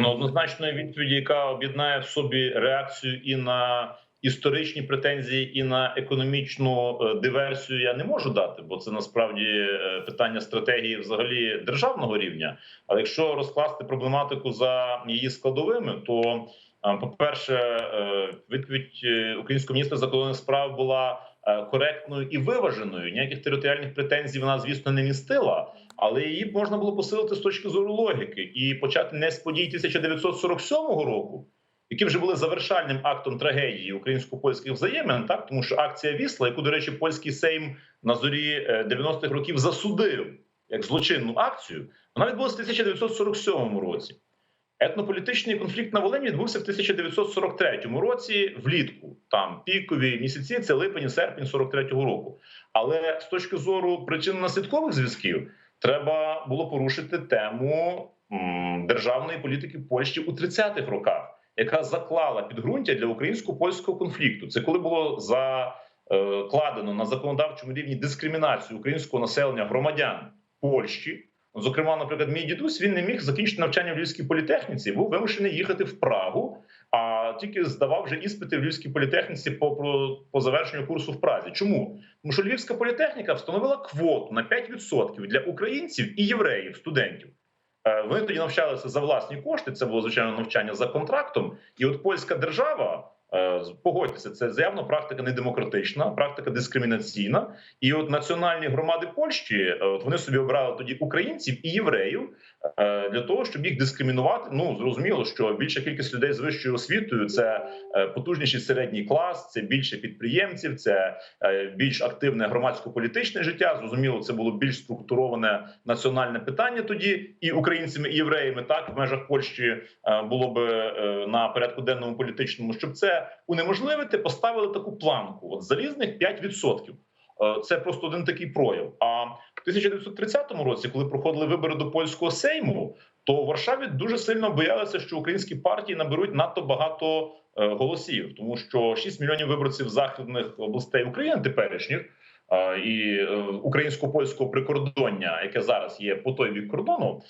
Ну, однозначної відповіді, яка об'єднає в собі реакцію і на історичні претензії, і на економічну е, диверсію, я не можу дати, бо це насправді е, питання стратегії взагалі державного рівня. Але якщо розкласти проблематику за її складовими, то е, по перше, відповідь українського міністра закордонних справ була. Коректною і виваженою ніяких територіальних претензій вона, звісно, не містила, але її можна було посилити з точки зору логіки і почати не з подій 1947 року, які вже були завершальним актом трагедії українсько-польських взаємин, так тому що акція Вісла, яку до речі, польський сейм на зорі 90-х е, років засудив як злочинну акцію, вона відбулася в 1947 році. Етнополітичний конфлікт на Волині відбувся в 1943 році влітку. Там пікові місяці це липень, серпень 43-го року. Але з точки зору причинно-наслідкових зв'язків треба було порушити тему державної політики Польщі у 30-х роках, яка заклала підґрунтя для українсько польського конфлікту. Це коли було закладено на законодавчому рівні дискримінацію українського населення громадян Польщі. Зокрема, наприклад, мій дідусь він не міг закінчити навчання в Львівській політехніці, був вимушений їхати в Прагу, а тільки здавав вже іспити в Львівській політехніці по по завершенню курсу в Празі. Чому тому, що Львівська політехніка встановила квоту на 5% для українців і євреїв, студентів. Е, вони тоді навчалися за власні кошти. Це було звичайно навчання за контрактом, і от польська держава. Е, погодьтеся, це заявно практика недемократична, практика дискримінаційна. І от національні громади Польщі е, от вони собі обрали тоді українців і євреїв е, для того, щоб їх дискримінувати. Ну зрозуміло, що більша кількість людей з вищою освітою це потужніший середній клас, це більше підприємців, це більш активне громадсько-політичне життя. Зрозуміло, це було більш структуроване національне питання тоді, і українцями і євреями так в межах Польщі було би на порядку денному політичному, щоб це унеможливити, поставили таку планку: от залізних 5%. Е, це просто один такий прояв. А в 1930 році, коли проходили вибори до польського сейму, то в Варшаві дуже сильно боялися, що українські партії наберуть надто багато е, голосів, тому що 6 мільйонів виборців західних областей України теперішніх і е, українсько польського прикордоння, яке зараз є по той бік кордону,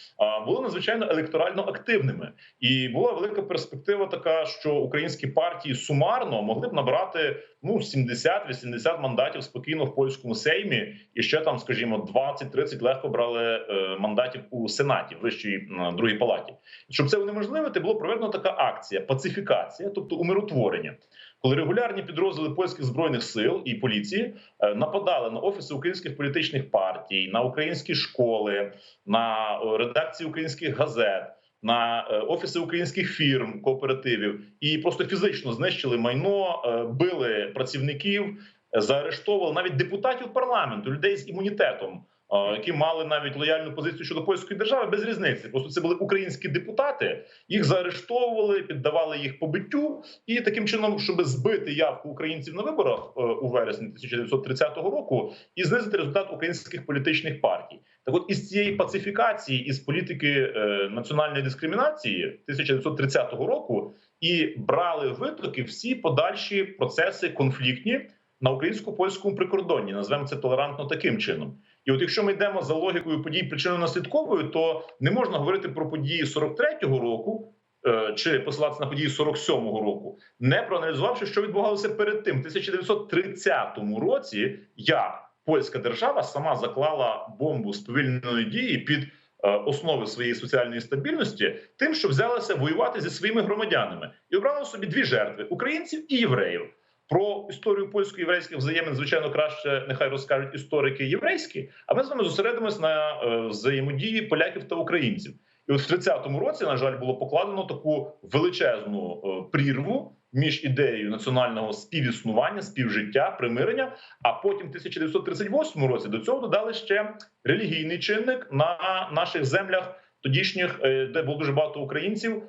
були надзвичайно електорально активними, і була велика перспектива, така що українські партії сумарно могли б набрати ну 70-80 мандатів спокійно в польському сеймі, і ще там, скажімо, 20-30 легко брали е, мандатів у сенаті вищій другій палаті. Щоб це унеможливити, було проведено така акція пацифікація, тобто умиротворення коли регулярні підрозділи польських збройних сил і поліції е, нападали на офіси українських політичних партій, на українські школи, на е, редакції українських газет. На е, офіси українських фірм кооперативів і просто фізично знищили майно, били працівників, заарештовували навіть депутатів парламенту, людей з імунітетом які мали навіть лояльну позицію щодо польської держави без різниці. Просто це були українські депутати, їх заарештовували, піддавали їх побиттю, і таким чином, щоб збити явку українців на виборах е, у вересні 1930 року і знизити результат українських політичних партій. Так, от із цієї пацифікації із політики е, національної дискримінації 1930 року і брали витоки всі подальші процеси конфліктні на українсько польському прикордонні. Назвемо це толерантно таким чином. І от якщо ми йдемо за логікою подій причинно-наслідковою, то не можна говорити про події 43-го року. Е, чи посилатися на події 47-го року, не проаналізувавши, що відбувалося перед тим, в 1930 році, як польська держава сама заклала бомбу сповільненої дії під е, основи своєї соціальної стабільності, тим, що взялася воювати зі своїми громадянами, і обрала собі дві жертви українців і євреїв. Про історію польсько-єврейських взаємин, звичайно, краще нехай розкажуть історики єврейські. А ми з вами зосередимось на е, взаємодії поляків та українців. І от в 30-му році, на жаль, було покладено таку величезну е, прірву між ідеєю національного співіснування, співжиття, примирення. А потім, в 1938 році, до цього додали ще релігійний чинник на наших землях, тодішніх, е, де було дуже багато українців.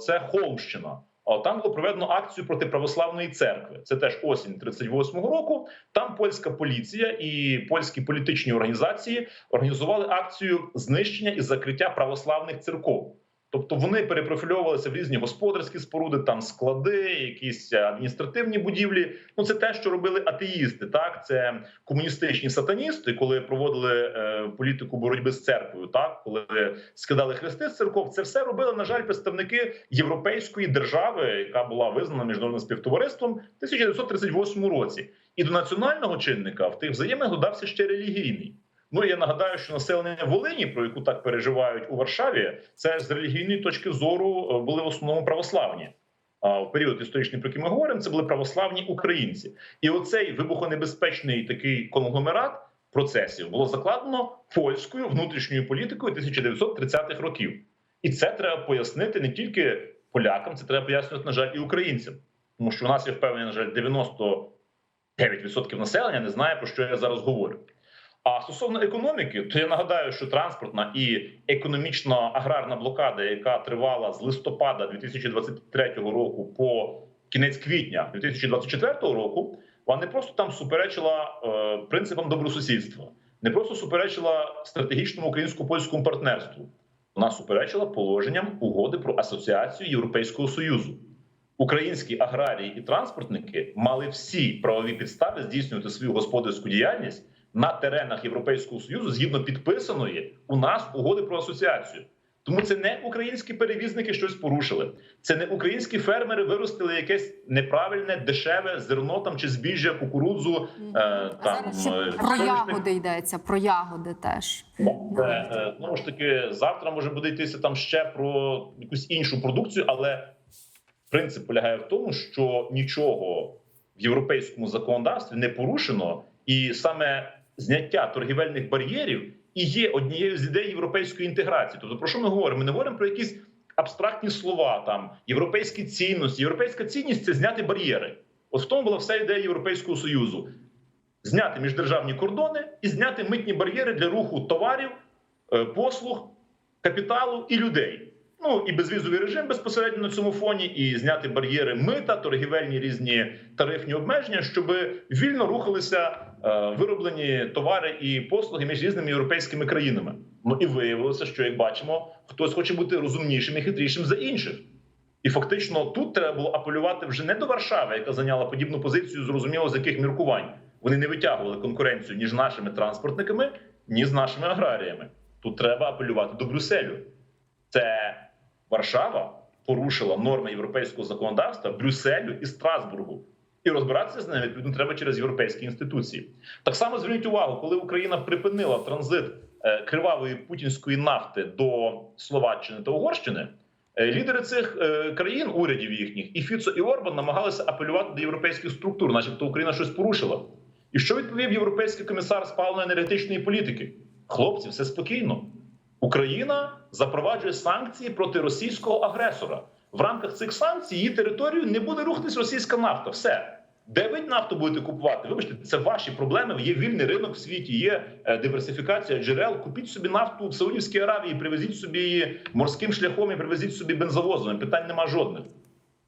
Це Холмщина. Там було проведено акцію проти православної церкви. Це теж осінь 38-го року. Там польська поліція і польські політичні організації організували акцію знищення і закриття православних церков. Тобто вони перепрофільовувалися в різні господарські споруди, там склади, якісь адміністративні будівлі. Ну це те, що робили атеїсти. Так, це комуністичні сатаністи, коли проводили е, політику боротьби з церквою. Так, коли скидали хрести з церков, це все робили на жаль представники європейської держави, яка була визнана міжнародним співтовариством в 1938 році. І до національного чинника в тих взаєминах додався ще релігійний. Ну я нагадаю, що населення Волині, про яку так переживають у Варшаві, це з релігійної точки зору е, були в основному православні. А в період історичний, про який ми говоримо, це були православні українці, і оцей вибухонебезпечний такий конгломерат процесів було закладено польською внутрішньою політикою 1930-х років, і це треба пояснити не тільки полякам, це треба пояснювати на жаль і українцям, тому що у нас є впевнений, на жаль, 99% населення не знає про що я зараз говорю. А стосовно економіки, то я нагадаю, що транспортна і економічно-аграрна блокада, яка тривала з листопада 2023 року по кінець квітня 2024 року, вона не просто там суперечила е, принципам добросусідства, не просто суперечила стратегічному українсько-польському партнерству. Вона суперечила положенням угоди про асоціацію Європейського союзу. Українські аграрії і транспортники мали всі правові підстави здійснювати свою господарську діяльність на теренах Європейського союзу згідно підписаної у нас угоди про асоціацію. Тому це не українські перевізники щось порушили. Це не українські фермери виростили якесь неправильне дешеве зерно там чи збіжжя, кукурудзу. Е, А там зараз е, про ягоди йдеться, про ягоди теж. Е, знову ж таки, завтра може буде йтися там ще про якусь іншу продукцію, але принцип полягає в тому, що нічого в європейському законодавстві не порушено, і саме зняття торгівельних бар'єрів і є однією з ідей європейської інтеграції. Тобто, про що ми говоримо? Ми не говоримо про якісь абстрактні слова, там європейські цінності. Європейська цінність це зняти бар'єри. От в тому була вся ідея Європейського союзу. Зняти міждержавні кордони і зняти митні бар'єри для руху товарів, е, послуг, капіталу і людей. Ну і безвізовий режим безпосередньо на цьому фоні, і зняти бар'єри мита, торгівельні різні тарифні обмеження, щоб вільно рухалися е, вироблені товари і послуги між різними європейськими країнами. Ну і виявилося, що як бачимо, хтось хоче бути розумнішим і хитрішим за інших. І фактично тут треба було апелювати вже не до Варшави, яка зайняла подібну позицію, зрозуміло з яких міркувань. Вони не витягували конкуренцію ні з нашими транспортниками, ні з нашими аграріями. Тут треба апелювати до Брюсселю. Це Варшава порушила норми європейського законодавства Брюсселю і Страсбургу. І розбиратися з ними відповідно треба через європейські інституції. Так само зверніть увагу, коли Україна припинила транзит е, кривавої путінської нафти до Словаччини та Угорщини. е, Лідери цих е, країн, урядів їхніх, і Фіцо і Орбан намагалися апелювати до європейських структур, начебто Україна щось порушила. І що відповів європейський комісар з паливно-енергетичної політики? Хлопці, все спокійно. Україна запроваджує санкції проти російського агресора. В рамках цих санкцій її територію не буде рухатись російська нафта. Все. Де ви нафту будете купувати? Вибачте, це ваші проблеми. Є вільний ринок в світі, є е, диверсифікація джерел. Купіть собі нафту в Саудівській Аравії, привезіть собі її морським шляхом і привезіть собі бензовозами. Питань нема жодних.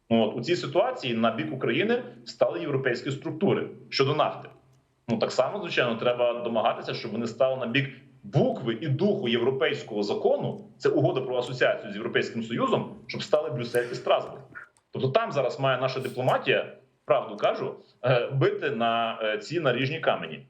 От у цій ситуації на бік України стали європейські структури щодо нафти. Ну так само, звичайно, треба домагатися, щоб вони стали на бік букви і духу європейського закону. Це угода про асоціацію з європейським союзом, щоб стали Брюссель і Страсбург. Тобто там зараз має наша дипломатія, правду кажу, е, бити на е, ці наріжні камені.